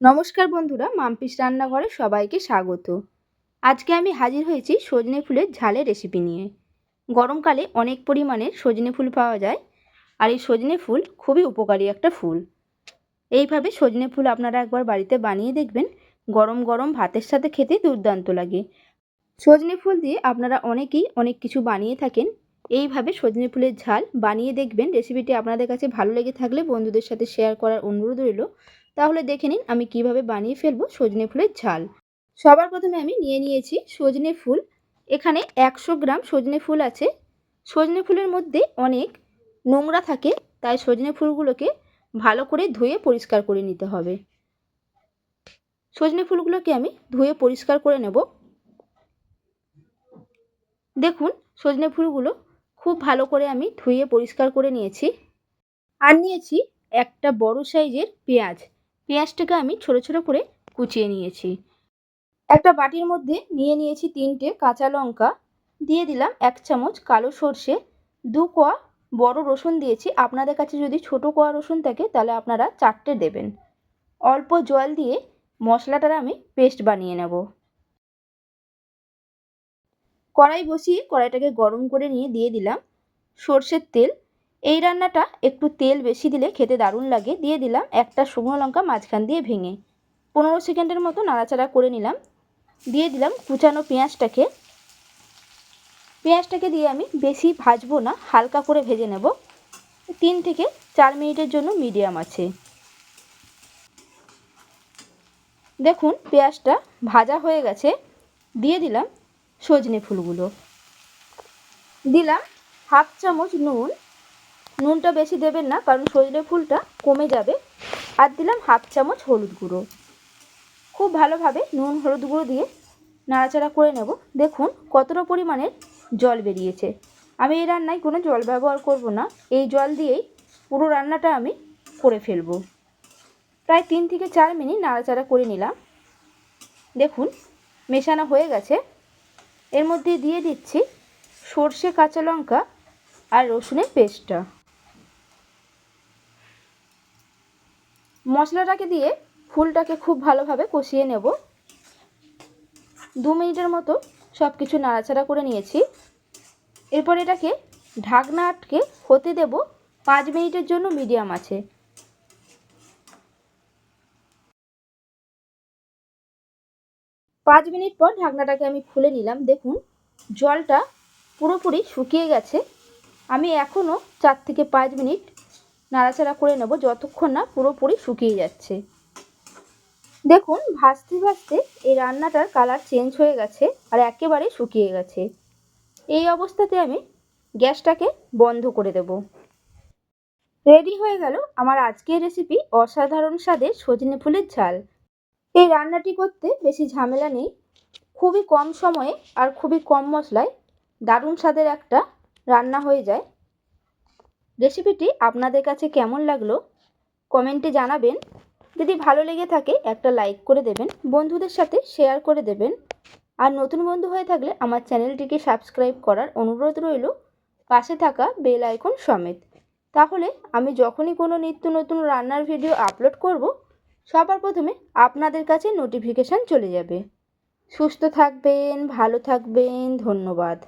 নমস্কার বন্ধুরা, মাম্পিস রান্নাঘরে সবাইকে স্বাগত। আজকে আমি হাজির হয়েছি সজনে ফুলের ঝালের রেসিপি নিয়ে। গরমকালে অনেক পরিমাণের সজনে ফুল পাওয়া যায়, আর এই সজনে ফুল খুবই উপকারী একটা ফুল। এইভাবে সজনে ফুল আপনারা একবার বাড়িতে বানিয়ে দেখবেন, গরম গরম ভাতের সাথে খেতে দুর্দান্ত লাগে। সজনে ফুল দিয়ে আপনারা অনেকেই অনেক কিছু বানিয়ে থাকেন, এইভাবে সজনে ফুলের ঝাল বানিয়ে দেখবেন। রেসিপিটি আপনাদের কাছে ভালো লেগে থাকলে বন্ধুদের সাথে শেয়ার করার অনুরোধ রইল। তাহলে দেখে নিন আমি কীভাবে বানিয়ে ফেলব সজনে ফুলের ঝাল। সবার প্রথমে আমি নিয়ে নিয়েছি সজনে ফুল। এখানে একশো গ্রাম সজনে ফুল আছে। সজনে ফুলের মধ্যে অনেক নোংরা থাকে, তাই সজনে ফুলগুলোকে ভালো করে ধুয়ে পরিষ্কার করে নিতে হবে। সজনে ফুলগুলোকে আমি ধুয়ে পরিষ্কার করে নেব। দেখুন, সজনে ফুলগুলো খুব ভালো করে আমি ধুয়ে পরিষ্কার করে নিয়েছি। আর নিয়েছি একটা বড় সাইজের পেঁয়াজ। পেঁয়াজটাকে আমি ছোট ছোট করে কুচিয়ে নিয়েছি। একটা বাটির মধ্যে নিয়ে নিয়েছি তিনটে কাঁচা লঙ্কা। দিয়ে দিলাম এক চামচ কালো সর্ষে। দু কোয়া বড় রসুন দিয়েছি। আপনাদের কাছে যদি ছোট কোয়া রসুন থাকে, তাহলে আপনারা চারটে দেবেন। অল্প জল দিয়ে মশলাটার আমি পেস্ট বানিয়ে নেব। কড়াই বসিয়ে কড়াইটাকে গরম করে নিয়ে দিয়ে দিলাম সর্ষের তেল। এই রান্নাটা একটু তেল বেশি দিলে খেতে দারুণ লাগে। দিয়ে দিলাম একটা শুকনো লঙ্কা মাঝখান দিয়ে ভেঙে। পনেরো সেকেন্ডের মতো নাড়াচাড়া করে নিলাম। দিয়ে দিলাম কুচানো পেঁয়াজটাকে। পেঁয়াজটাকে দিয়ে আমি বেশি ভাজবো না, হালকা করে ভেজে নেব। তিন থেকে চার মিনিটের জন্য মিডিয়াম আছে। দেখুন পেঁয়াজটা ভাজা হয়ে গেছে। দিয়ে দিলাম সজনে ফুলগুলো। দিলাম হাফ চামচ নুন। নুনটা বেশি দেবেন না, কারণ সজনে ফুলটা কমে যাবে। আর দিলাম হাফ চামচ হলুদ গুঁড়ো। খুব ভালোভাবে নুন, হলুদ গুঁড়ো দিয়ে নাড়াচাড়া করে নেব। দেখুন কতটা পরিমাণের জল বেরিয়েছে। আমি এই রান্নায় কোনো জল ব্যবহার করব না। এই জল দিয়েই পুরো রান্নাটা আমি করে ফেলব। প্রায় তিন থেকে চার মিনিট নাড়াচাড়া করে নিলাম। দেখুন মেশানো হয়ে গেছে। এর মধ্যে দিয়ে দিচ্ছি সর্ষে কাঁচা লঙ্কা আর রসুনের পেস্টটা। মশলাটাকে দিয়ে ফুলটাকে খুব ভালোভাবে কষিয়ে নেব। দু মিনিটের মতো সব কিছু নাড়াচাড়া করে নিয়েছি। এরপর এটাকে ঢাকনা আটকে হতে দেব পাঁচ মিনিটের জন্য মিডিয়াম আছে। পাঁচ মিনিট পর ঢাকনাটাকে আমি খুলে নিলাম। দেখুন, জলটা পুরোপুরি শুকিয়ে গেছে। আমি এখনও চার থেকে পাঁচ মিনিট নাড়াচাড়া করে নেব যতক্ষণ না পুরোপুরি শুকিয়ে যাচ্ছে। দেখুন, ভাজতে ভাজতে এই রান্নাটার কালার চেঞ্জ হয়ে গেছে আর একেবারে শুকিয়ে গেছে। এই অবস্থাতে আমি গ্যাসটাকে বন্ধ করে দেব। রেডি হয়ে গেল আমার আজকের রেসিপি অসাধারণ স্বাদের সজনে ফুলের ঝাল। এই রান্নাটি করতে বেশি ঝামেলা নেই। খুবই কম সময়ে আর খুবই কম মশলায় দারুণ স্বাদের একটা রান্না হয়ে যায়। রেসিপিটি আপনাদের কাছে কেমন লাগল? কমেন্টে জানাবেন। যদি ভালো লেগে থাকে, একটা লাইক করে দেবেন, বন্ধুদের সাথে শেয়ার করে দেবেন। আর নতুন বন্ধু হয়ে থাকলে আমার চ্যানেলটিকে সাবস্ক্রাইব করার অনুরোধ রইল। পাশে থাকা বেল আইকন সমেত। তাহলে আমি যখনই কোনো নিত্য নতুন রান্নার ভিডিও আপলোড করব, সবার প্রথমে আপনাদের কাছে নোটিফিকেশান চলে যাবে। সুস্থ থাকবেন, ভালো থাকবেন, ধন্যবাদ।